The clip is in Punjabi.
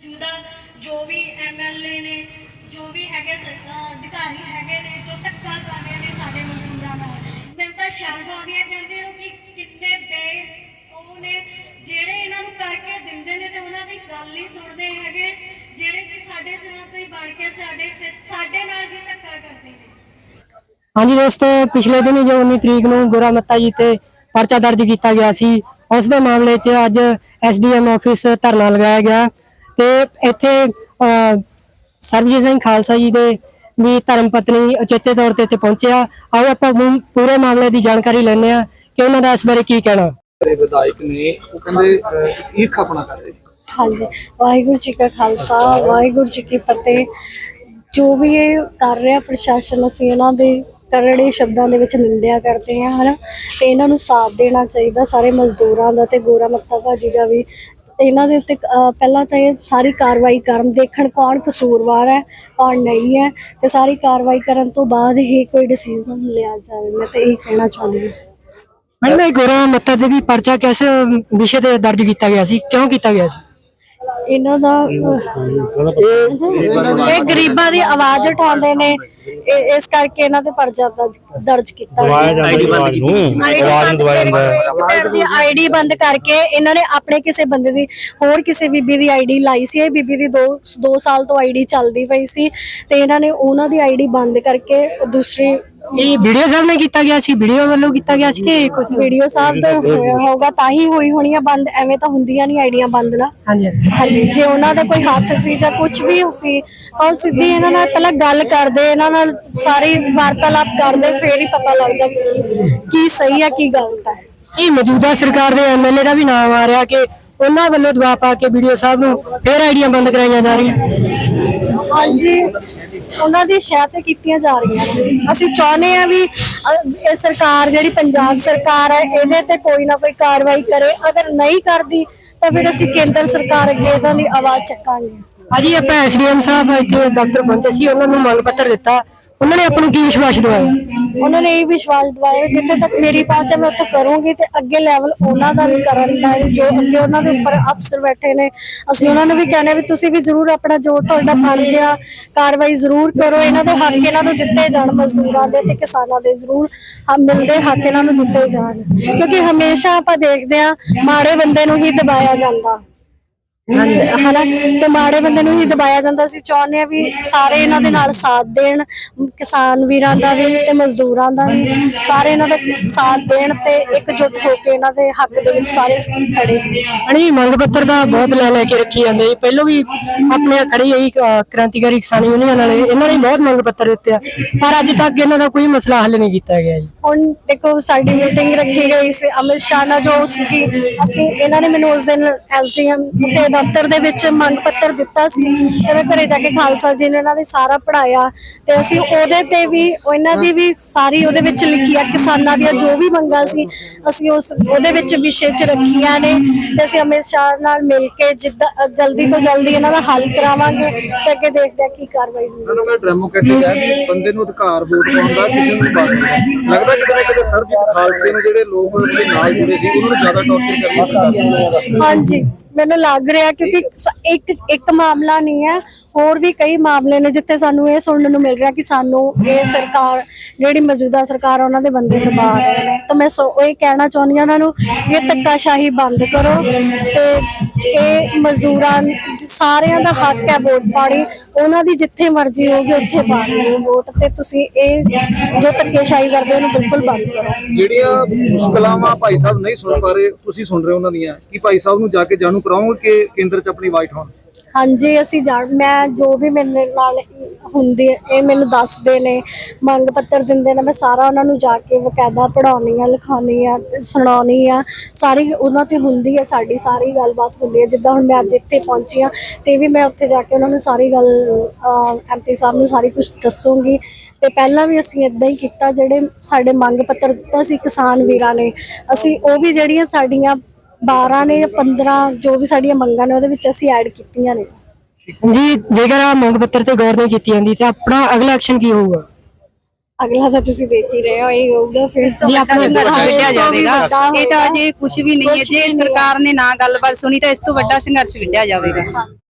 ਜਿਹਦਾ ਜੋ ਵੀ ਐਮਐਲਏ ਨੇ, ਜੋ ਵੀ ਹੈਗੇ ਅਧਿਕਾਰੀ ਹੈਗੇ ਨੇ, ਜੋ ਧੱਕਾ ਕਰ ਰਹੇ ਨੇ ਸਾਡੇ ਮਜ਼ਦੂਰਾਂ ਨਾਲ। ਮੈਨੂੰ ਤਾਂ ਸ਼ਰਮ ਆਉਂਦੀ ਹੈ, ਕਹਿੰਦੇ ਨੂੰ ਕਿ ਕਿੰਨੇ ਬੇ ਉਹ ਨੇ, ਜਿਹੜੇ ਇਹਨਾਂ ਨੂੰ ਕਰਕੇ ਦਿੰਦੇ ਨੇ ਤੇ ਉਹਨਾਂ ਦੀ ਗੱਲ ਨਹੀਂ ਸੁਣਦੇ ਹੈਗੇ, ਜਿਹੜੇ ਕਿ ਸਾਡੇ ਸਿਰਾਂ ਤੋਂ ਹੀ ਬਣ ਕੇ ਸਾਡੇ ਸਾਡੇ ਨਾਲ ਹੀ ਧੱਕਾ ਕਰਦੇ ਨੇ। ਹਾਂਜੀ ਦੋਸਤੋ, ਪਿਛਲੇ ਦਿਨ ਜੋ 19 ਤਰੀਕ ਨੂੰ ਗੋਰਾ ਮੱਤਾ ਜੀ ਤੇ ਪਰਚਾ ਦਰਜ ਕੀਤਾ ਗਿਆ ਸੀ, ਉਸ ਦੇ ਮਾਮਲੇ 'ਚ ਅੱਜ ਐਸਡੀਐਮ ਆਫਿਸ ਧਰਨਾ ਲਗਾਇਆ ਗਿਆ। ਤੇ ਇੱਥੇ ਸਰਬਜੀਤ ਸਿੰਘ ਖਾਲਸਾ ਜੀ ਦੇ ਵੀ ਧਰਮ ਪਤਨੀ ਅਚੇਤੇ ਤੌਰ ਤੇ ਇੱਥੇ ਪਹੁੰਚਿਆ। ਆਓ ਆਪਾਂ ਪੂਰੇ ਮਾਮਲੇ ਦੀ ਜਾਣਕਾਰੀ ਲੈਂਦੇ ਆ ਕਿ ਉਹਨਾਂ ਦਾ ਇਸ ਬਾਰੇ ਕੀ ਕਹਿਣਾ। ਦੇ ਵਿਧਾਇਕ ਨੇ ਉਹ ਕਹਿੰਦੇ ਅਹ, ਈਰਖਾ ਆਪਣਾ ਕਰ ਰਹੇ ਨੇ। ਹਾਂਜੀ। ਵਾਹਿਗੁਰੂ ਜੀ ਕਾ ਖਾਲਸਾ ਵਾਹਿਗੁਰੂ ਜੀ ਕੀ ਫਤਿਹ। ਜੋ ਵੀ ਇਹ ਕਰ ਰਿਹਾ ਪ੍ਰਸ਼ਾਸਨ ਅਸੀਂ ਇਹਨਾਂ ਦੇ ਕਰੜੇ ਸ਼ਬਦਾਂ ਦੇ ਵਿੱਚ ਨਿੰਦਿਆ ਕਰਦੇ ਹਾਂ ਹਨਾ। ਤੇ ਇਹਨਾਂ ਨੂੰ ਸਾਥ ਦੇਣਾ ਚਾਹੀਦਾ ਸਾਰੇ ਮਜ਼ਦੂਰਾਂ ਦਾ ਤੇ ਗੋਰਾ ਮੱਤਾ ਭਾਜੀ ਦਾ ਵੀ। ਇਹਨਾਂ ਦੇ ਉੱਤੇ ਪਹਿਲਾਂ ਤਾਂ ਇਹ ਸਾਰੀ ਕਾਰਵਾਈ ਕਰਨ, ਦੇਖਣ ਕੌਣ ਕਸੂਰਵਾਰ ਹੈ, ਕੌਣ ਨਹੀਂ ਹੈ ਤੇ ਸਾਰੀ ਕਾਰਵਾਈ ਕਰਨ ਤੋਂ ਬਾਅਦ ਹੀ ਕੋਈ ਡਿਸੀਜਨ ਲਿਆ ਜਾਵੇ। ਮੈਂ ਤਾਂ ਇਹ ਕਹਿਣਾ ਚਾਹੁੰਦੀ ਹਾਂ। ਮੈਡਮ, ਇਹ ਗੋਰਾ ਮੱਤਾ ਤੇ ਵੀ ਪਰਚਾ ਕਿਸ ਵਿਸ਼ੇ ਤੇ ਦਰਜ ਕੀਤਾ ਗਿਆ ਸੀ? ਕਿਉਂ ਕੀਤਾ ਗਿਆ ਸੀ? ਇਹਨਾਂ ਦਾ ਇਹ ਗਰੀਬਾਂ ਦੀ ਆਵਾਜ਼ ਉਠਾਉਂਦੇ ਨੇ। ਇਹ- ਇਸ ਕਰਕੇ ਇਹਨਾਂ ਤੇ ਪਰਚਾ ਦਰਜ- ਦਰਜ ਕੀਤਾ ਆਵਾਜ਼ ਨੂੰ ਦਬਾਇਆ ਜਾਂਦਾ ਹੈ। ਆਈਡੀ ਬੰਦ ਕਰਕੇ ਇਹਨਾਂ ਨੇ ਆਪਣੇ ਕਿਸੇ ਬੰਦੇ ਦੀ ਹੋਰ ਕਿਸੇ ਬੀਬੀ ਦੀ ਆਈਡੀ ਲਾਈ ਸੀ। ਇਹ ਬੀਬੀ ਦੀ 2 2 ਸਾਲ ਤੋਂ ਆਈਡੀ ਚੱਲਦੀ ਪਈ ਸੀ ਤੇ ਇਹਨਾਂ ਨੇ ਉਹਨਾਂ ਦੀ ਆਈਡੀ ਬੰਦ ਕਰਕੇ ਉਹ ਦੂਸਰੀ ਇਹ ਵੀਡੀਓ ਸਾਹਿਬ ਨੇ ਕੀਤਾ ਗਿਆ ਸੀ? ਵੀਡੀਓ ਵੱਲੋਂ ਕੀਤਾ ਗਿਆ ਸੀ ਕਿ ਕੁਝ ਵੀਡੀਓ ਸਾਹਿਬ ਤੋਂ ਹੋਇਆ ਹੋਗਾ ਤਾਂ ਹੀ ਹੋਈ ਹੋਣੀ ਆ ਬੰਦ ਐਵੇਂ ਤਾਂ ਹੁੰਦੀਆਂ ਨਹੀਂ ਆਈਡੀਆਂ ਬੰਦ ਨਾ। ਹਾਂਜੀ ਜੇ ਉਹਨਾਂ ਦਾ ਕੋਈ ਹੱਥ ਸੀ ਜਾਂ ਕੁਝ ਵੀ ਸੀ ਤਾਂ ਉਹ ਸਿੱਧੀ ਇਹਨਾਂ ਨਾਲ ਪਹਿਲਾਂ ਗੱਲ ਕਰਦੇ ਇਹਨਾਂ ਨਾਲ ਸਾਰੀ ਵਾਰਤਾਲਾਪ ਕਰਦੇ ਫੇਰ ਹੀ ਪਤਾ ਲੱਗਦਾ ਕੀ- ਕੀ ਸਹੀ ਆ ਕੀ ਗਲਤ ਹੈ ਇਹ ਮੌਜੂਦਾ ਸਰਕਾਰ ਦੇ ਐਮਐਲਏ ਦਾ ਵੀ ਨਾਮ ਆ ਰਿਹਾ ਕਿ ਉਹਨਾਂ ਵੱਲੋਂ ਦਬਾਅ ਪਾ ਕੇ ਵੀਡੀਓ ਸਾਹਿਬ ਨੂੰ ਫੇਰ ਆਈਡੀਆਂ ਬੰਦ ਕਰਾਈਆਂ ਜਾ ਰਹੀਆਂ। ਹਾਂਜੀ। ਉਹਨਾਂ ਦੀ ਸ਼ਾਇਦ ਤੇ ਕੀਤੀਆਂ ਜਾ ਰਹੀਆਂ ਨੇ। ਅਸੀਂ ਚਾਹੁੰਦੇ ਆ ਵੀ ਇਹ ਸਰਕਾਰ ਜਿਹੜੀ ਪੰਜਾਬ ਸਰਕਾਰ ਹੈ ਇਹਦੇ ਤੇ ਕੋਈ ਨਾ ਕੋਈ ਕਾਰਵਾਈ ਕਰੇ। ਅਗਰ ਨਹੀਂ ਕਰਦੀ ਤਾਂ ਫਿਰ ਅਸੀਂ ਕੇਂਦਰ ਸਰਕਾਰ ਅੱਗੇ ਇਹਨਾਂ ਦੀ ਆਵਾਜ਼ ਚੱਕਾਂਗੇ। ਅਜੀ ਆਪਾਂ ਐਸਡੀਐਮ ਸਾਹਿਬ ਇੱਥੇ ਦਫ਼ਤਰ ਪਹੁੰਚੇ ਸੀ ਉਹਨਾਂ ਨੂੰ ਮੰਗ ਪੱਤਰ ਦਿੱਤਾ। ਉਹਨਾਂ ਨੇ ਆਪਾਂ ਨੂੰ ਕੀ ਵਿਸ਼ਵਾਸ ਦਿਵਾਇਆ? ਉਹਨਾਂ ਨੇ ਇਹ ਵਿਸ਼ਵਾਸ ਦਿਵਾਇਆ ਜਿੱਥੇ ਤੱਕ ਮੇਰੀ ਪਹੁੰਚ ਹੈ, ਮੈਂ ਉੱਥੇ ਕਰੂੰਗੀ ਤੇ ਅੱਗੇ ਲੈਵਲ ਉਹਨਾਂ ਦਾ ਵੀ ਕਰਨ ਦਾ ਜੋ ਅੱਗੇ ਉਹਨਾਂ ਦੇ ਉੱਪਰ ਅਫਸਰ ਬੈਠੇ ਨੇ। ਅਸੀਂ ਉਹਨਾਂ ਨੂੰ ਵੀ ਕਹਿੰਦੇ ਵੀ ਤੁਸੀਂ ਵੀ ਜ਼ਰੂਰ ਆਪਣਾ ਜੋ ਤੁਹਾਡਾ ਬਣਦੀ ਗਿਆ, ਕਾਰਵਾਈ ਜ਼ਰੂਰ ਕਰੋ। ਇਹਨਾਂ ਦੇ ਹੱਕ ਇਹਨਾਂ ਨੂੰ ਦਿੱਤੇ ਜਾਣ, ਮਜ਼ਦੂਰਾਂ ਦੇ ਤੇ ਕਿਸਾਨਾਂ ਦੇ ਜ਼ਰੂਰ ਮਿਲਦੇ, ਹੱਕ ਇਹਨਾਂ ਨੂੰ ਦਿੱਤੇ ਜਾਣ। ਕਿਉਂਕਿ ਹਮੇਸ਼ਾ ਆਪਾਂ ਦੇਖਦੇ ਆ ਮਾੜੇ ਬੰਦੇ ਨੂੰ ਹੀ ਦਬਾਇਆ ਜਾਂਦਾ। ਹਨਾ? ਤੇ ਮਾੜੇ ਬੰਦੇ ਨੂੰ ਹੀ ਦਬਾਇਆ ਜਾਂਦਾ ਸੀ। ਚਾਹੁੰਦੇ ਆ ਵੀ ਸਾਰੇ ਇਹਨਾਂ ਦੇ ਨਾਲ ਸਾਥ ਦੇਣ ਕਿਸਾਨ ਵੀਰਾਂ ਦਾ ਵੀ ਤੇ ਮਜ਼ਦੂਰਾਂ ਦਾ ਵੀ। ਸਾਰੇ ਇਹਨਾਂ ਦਾ ਸਾਥ ਦੇਣ ਤੇ ਇਕਜੁੱਟ ਹੋ ਕੇ ਇਹਨਾਂ ਦੇ ਹੱਕ ਦੇ ਵਿੱਚ ਸਾਰੇ ਖੜੇ। ਅਣੀ ਮੰਗ ਪੱਤਰ ਦਾ ਬਹੁਤ ਲੈ ਲੈ ਕੇ ਰੱਖੀ ਜਾਂਦੇ ਜੀ। ਪਹਿਲੋਂ ਵੀ ਆਪਣੇ ਖੜੀ ਹੋਈ ਕ੍ਰਾਂਤੀਕਾਰੀ ਕਿਸਾਨ ਯੂਨੀਅਨ ਵਾਲੇ ਇਹਨਾਂ ਨੇ ਬਹੁਤ ਮੰਗ ਪੱਤਰ ਦਿੱਤੇ ਆ। ਪਰ ਅੱਜ ਤੱਕ ਇਹਨਾਂ ਦਾ ਕੋਈ ਮਸਲਾ ਹੱਲ ਨਹੀਂ ਕੀਤਾ ਗਿਆ ਜੀ। ਹੁਣ ਦੇਖੋ ਸਾਡੀ ਮੀਟਿੰਗ ਰੱਖੀ ਗਈ ਸੀ। ਅਮਿਤ ਸ਼ਾਹ ਨਾਲ ਜੋ ਸੀ ਅਸੀਂ ਇਹਨਾਂ ਨੇ ਮੈਨੂੰ ਉਸ ਦਿਨ ਐਸਡੀਐਮ ਦੇ ਦਫ਼ਤਰ ਦੇ ਵਿੱਚ ਮੰਗ ਪੱਤਰ ਦਿੱਤਾ ਸੀ। ਤੇ ਮੈਂ ਘਰੇ ਜਾ ਕੇ ਖਾਲਸਾ ਜੀ ਨੇ ਇਹਨਾਂ ਦੇ ਸਾਰਾ ਪੜਾਇਆ ਤੇ ਅਸੀਂ ਉਹਦੇ ਤੇ ਵੀ ਉਹਨਾਂ ਦੀ ਵੀ ਸਾਰੀ ਉਹਦੇ ਵਿੱਚ ਲਿਖੀ ਆ ਕਿਸਾਨਾਂ ਦੀਆਂ ਜੋ ਵੀ ਮੰਗਾਂ ਸੀ ਅਸੀਂ ਉਸ ਉਹਦੇ ਵਿੱਚ ਵਿਸ਼ੇ ਚ ਰੱਖੀਆਂ ਨੇ ਤੇ ਅਸੀਂ ਅਮਿਤ ਸ਼ਾਹ ਨਾਲ ਮਿਲ ਕੇ ਜਿੱਦਾਂ ਜਲਦੀ ਤੋਂ ਜਲਦੀ ਇਹਨਾਂ ਦਾ ਹੱਲ ਕਰਾਵਾਂਗੇ ਤੇ ਅੱਗੇ ਦੇਖਦੇ ਆ ਕੀ ਕਾਰਵਾਈ ਹੁੰਦੀ ਹੈ ਉਹਨਾਂ ਨੂੰ ਮੈਂ ਡੈਮੋਕ੍ਰੈਟਿਕ ਹੈ ਬੰਦੇ ਨੂੰ ਅਧਿਕਾਰ ਵੋਟ ਪਾਉਣ ਦਾ ਕਿਸੇ ਨੂੰ ਨਹੀਂ ਪਾ ਸਕਦਾ। ਲੱਗਦਾ ਕਿਤੇ ਨਾ ਕਿਤੇ ਸਰਬਜੀਤ ਖਾਲਸੇ ਨੂੰ ਜਿਹੜੇ ਲੋਕ ਉਹਦੇ ਨਾਲ ਜੁੜੇ ਸੀ ਉਹਨਾਂ ਨੂੰ ਜ਼ਿਆਦਾ ਟੌਰਚਰ ਕਰਨਾ ਸਰਕਾਰ ਹਾਂਜੀ। ਮੈਨੂੰ ਲੱਗ ਰਿਹਾ ਕਿਉਂਕਿ ਸ- ਇੱਕ ਇੱਕ ਮਾਮਲਾ ਨਹੀਂ ਹੈ। ਹੋਰ ਵੀ ਕਈ ਮਾਮਲੇ ਨੇ ਜਿੱਥੇ ਸਾਨੂੰ ਇਹ ਸੁਣਨ ਨੂੰ ਮਿਲ ਰਿਹਾ ਕਿ ਸਾਨੂੰ ਇਹ ਸਰਕਾਰ ਜਿਹੜੀ ਮੌਜੂਦਾ ਸਰਕਾਰ ਆ, ਉਹਨਾਂ ਦੇ ਬੰਦੇ ਦਬਾ ਰਹੇ ਨੇ। ਤਾਂ ਮੈਂ ਸੋ ਇਹ ਕਹਿਣਾ ਚਾਹੁੰਦੀ ਹਾਂ ਉਹਨਾਂ ਨੂੰ ਵੀ ਇਹ ਧੱਕਾਸ਼ਾਹੀ ਬੰਦ ਕਰੋ ਤੇ ਇਹ ਮਜ਼ਦੂਰਾਂ ਸਾਰਿਆਂ ਦਾ ਹੱਕ ਹੈ ਵੋਟ ਪਾਣੀ ਉਹਨਾਂ ਦੀ ਜਿੱਥੇ ਮਰਜ਼ੀ ਹੋਗੀ ਉੱਥੇ ਪਾਣੀ ਹੈ ਵੋਟ ਤੇ ਤੁਸੀਂ ਇਹ ਜੋ ਧੱਕੇਸ਼ਾਹੀ ਕਰਦੇ ਉਹਨੂੰ ਬਿਲਕੁਲ ਬੰਦ ਕਰੋ। ਜਿਹੜੀਆਂ ਮੁਸ਼ਕਲਾਂ ਵਾ ਭਾਈ ਸਾਹਿਬ ਨਹੀਂ ਸੁਣ ਪਾ ਰਹੇ, ਤੁਸੀਂ ਸੁਣ ਰਹੇ ਹੋ ਉਹਨਾਂ ਦੀਆਂ। ਕੀ ਭਾਈ ਸਾਹਿਬ ਨੂੰ ਜਾ ਕੇ ਜਾਣੂ ਕਰਾਓਗੇ ਕਿ ਕੇਂਦਰ 'ਚ ਆਪਣੀ ਵਾਈਟ ਉਠਾਉਣ? ਹਾਂਜੀ, ਅਸੀਂ ਜਾਣ, ਮੈਂ ਜੋ ਵੀ ਮੇਰੇ ਨਾਲ ਹੁੰਦੀ ਹੈ, ਇਹ ਮੈਨੂੰ ਦੱਸਦੇ ਨੇ, ਮੰਗ ਪੱਤਰ ਦਿੰਦੇ ਨੇ, ਮੈਂ ਸਾਰਾ ਉਹਨਾਂ ਨੂੰ ਜਾ ਕੇ ਬਕਾਇਦਾ ਪੜਾਉਣੀ ਆ, ਲਿਖਾਉਣੀ ਆ ਤੇ ਸੁਣਾਉਣੀ ਆ, ਸਾਰੀ ਉਹਨਾਂ ਤੇ ਹੁੰਦੀ ਹੈ, ਸਾਡੀ ਸਾਰੀ ਗੱਲਬਾਤ ਹੁੰਦੀ ਹੈ, ਜਿੱਦਾਂ ਹੁਣ ਮੈਂ ਅੱਜ ਇੱਥੇ ਪਹੁੰਚੀ ਆ ਤੇ ਵੀ ਮੈਂ ਉੱਥੇ ਜਾ ਕੇ ਉਹਨਾਂ ਨੂੰ ਸਾਰੀ ਗੱਲ ਐਮਪੀ ਸਾਹਿਬ ਨੂੰ ਸਾਰੀ ਕੁਝ ਦੱਸੂਗੀ, ਤੇ ਪਹਿਲਾਂ ਵੀ ਅਸੀਂ ਇਦਾਂ ਹੀ ਕੀਤਾ, ਜਿਹੜੇ ਸਾਡੇ ਮੰਗ ਪੱਤਰ ਦਿੱਤਾ ਸੀ ਕਿਸਾਨ ਵੀਰਾਂ ਨੇ, ਅਸੀਂ ਉਹ ਵੀ ਜਿਹੜੀਆਂ ਸਾਡੀਆਂ 12 ਨੇ ਜਾਂ 15 ਜੋ ਵੀ ਸਾਡੀਆਂ ਮੰਗਾਂ ਨੇ ਉਹਦੇ ਵਿੱਚ ਅਸੀਂ ਐਡ ਕੀਤੀਆਂ ਨੇ। ਜੀ ਜੇਕਰ ਆ ਮੰਗ ਪੱਤਰ ਤੇ ਗੌਰ ਨਹੀਂ ਕੀਤੀ ਜਾਂਦੀ ਤੇ ਆਪਣਾ ਅਗਲਾ ਐਕਸ਼ਨ ਕੀ ਹੋਊਗਾ? ਅਗਲਾ ਤਾਂ ਤੁਸੀਂ ਦੇਖ ਹੀ ਰਹੇ ਹੋ ਇਹ ਹੋਊਗਾ ਫਿਰ। ਤੋਂ ਵੱਡਾ ਸੰਘਰਸ਼ ਵਿੱਢਿਆ ਜਾਵੇਗਾ। ਇਹ ਤਾਂ ਅਜੇ ਕੁਝ ਵੀ ਨਹੀਂ ਹੈ। ਜੇ ਸਰਕਾਰ ਨੇ ਨਾ ਗੱਲਬਾਤ ਸੁਣੀ ਤਾਂ ਇਸ ਤੋਂ ਵੱਡਾ ਸੰਘਰਸ਼ ਵਿੱਢਿਆ ਜਾਵੇਗਾ।